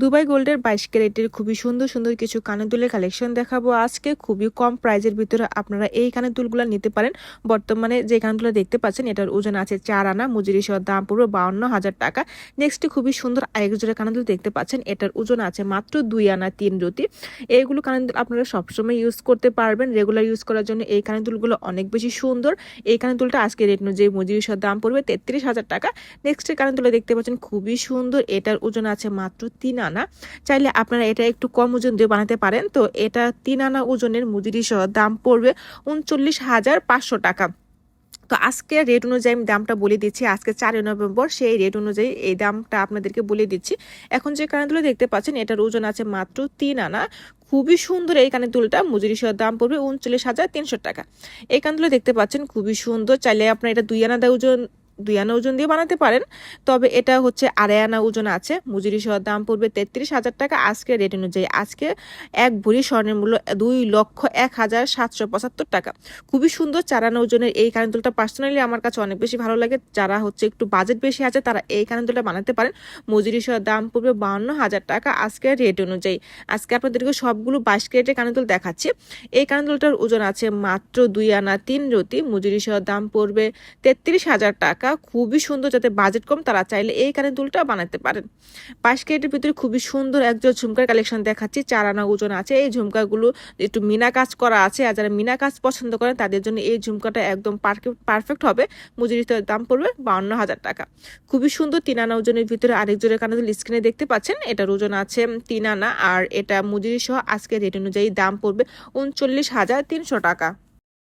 Dubai গোল্ডের বাইশ ক্যারেটের খুবই সুন্দর সুন্দর কিছু কানের দুলের কালেকশন দেখাবো আজকে। খুবই কম প্রাইজের ভিতরে আপনারা এই কানের দুলগুলো নিতে পারেন। বর্তমানে যে কানগুলো দেখতে পাচ্ছেন, এটার ওজন আছে চার আনা, মজুরি সহ দাম পড়বে বাউন্ন হাজার টাকা। নেক্সট খুবই সুন্দর আরেক জোড়া কানের দুল দেখতে পাচ্ছেন, এটার ওজন আছে মাত্র দুই আনা, তিন রতি এইগুলো কানের দুল আপনারা সবসময় ইউজ করতে পারবেন। রেগুলার ইউজ করার জন্য এই কানের দুলগুলো অনেক বেশি সুন্দর। এই কানের দুলটা আজকে রেট অনুযায়ী মজুরি সহ দাম পড়বে তেত্রিশ হাজার টাকা। নেক্সট কানের দুলে দেখতে পাচ্ছেন, খুবই সুন্দর, এটার ওজন আছে মাত্র তিন আনা। চাইলে আপনারা এটা একটু কম ওজন দিয়ে বানাতে পারেন। তো এটা তিন আনা ওজনের মজুরি সহ দাম পড়বে উনচল্লিশ হাজার পাঁচশো টাকা। তো আজকে রেট অনুযায়ী আমি দামটা বলে দিচ্ছি। আজকে চারই নভেম্বর, সেই রেট অনুযায়ী এই দামটা আপনাদেরকে বলে দিচ্ছি। এখন যে কানেরগুলো দেখতে পাচ্ছেন, এটার ওজন আছে মাত্র তিন আনা। খুবই সুন্দর এই কানের দুলটা মজুরি সহ দাম পড়বে উনচল্লিশ হাজার তিনশো টাকা। এই কানগুলো দেখতে পাচ্ছেন, খুবই সুন্দর। চাইলে আপনার এটা দুই আনা ওজন দুই আনা ওজন দিয়ে বানাতে পারেন। তবে এটা হচ্ছে আড়াই আনা ওজন আছে। মজুরি সহ দাম পড়বে তেত্রিশ হাজার টাকা। আজকে রেট অনুযায়ী আজকে এক ভরি স্বর্ণের মূল্য দুই লক্ষ এক হাজার সাতশো পঁচাত্তর টাকা। খুবই সুন্দর চার আনা ওজনের এই কানেদুলটা পার্সোনালি আমার কাছে অনেক বেশি ভালো লাগে। যারা হচ্ছে একটু বাজেট বেশি আছে, তারা এই কানেদুলটা বানাতে পারেন। মজুরি সহ দাম পড়বে বাউন্ন হাজার টাকা আজকে রেট অনুযায়ী। আজকে আপনাদেরকে সবগুলো বাইশ ক্যারেটের কানেদুল দেখাচ্ছি। এই কানেদুলটার ওজন আছে মাত্র দুই আনা তিন রতি। মজুরি সহ দাম পড়বে তেত্রিশ হাজার টাকা। খুবই সুন্দর যাতে বাজেট কম, তারা চাইলে এই কানের দুলটা বানাতে পারেন। বাইশ ক্যারেটের ভিতরে খুবই সুন্দর একজন ঝুমকার কালেকশন দেখাচ্ছি, চার আনা ওজন আছে। এই ঝুমকাগুলো একটু মিনা কাজ করা আছে, আর যারা মিনা কাজ পছন্দ করেন, তাদের জন্য এই ঝুমকাটা একদম পারফেক্ট হবে। মজুরিতে দাম পড়বে বাউন্ন হাজার টাকা। খুবই সুন্দর তিন আনা ওজনের ভিতরে আরেক জোরের কানের দুল স্ক্রিনে দেখতে পাচ্ছেন, এটার ওজন আছে তিন আনা, আর এটা মজুরি সহ আজকে রেট অনুযায়ী দাম পড়বে উনচল্লিশ হাজার তিনশো টাকা।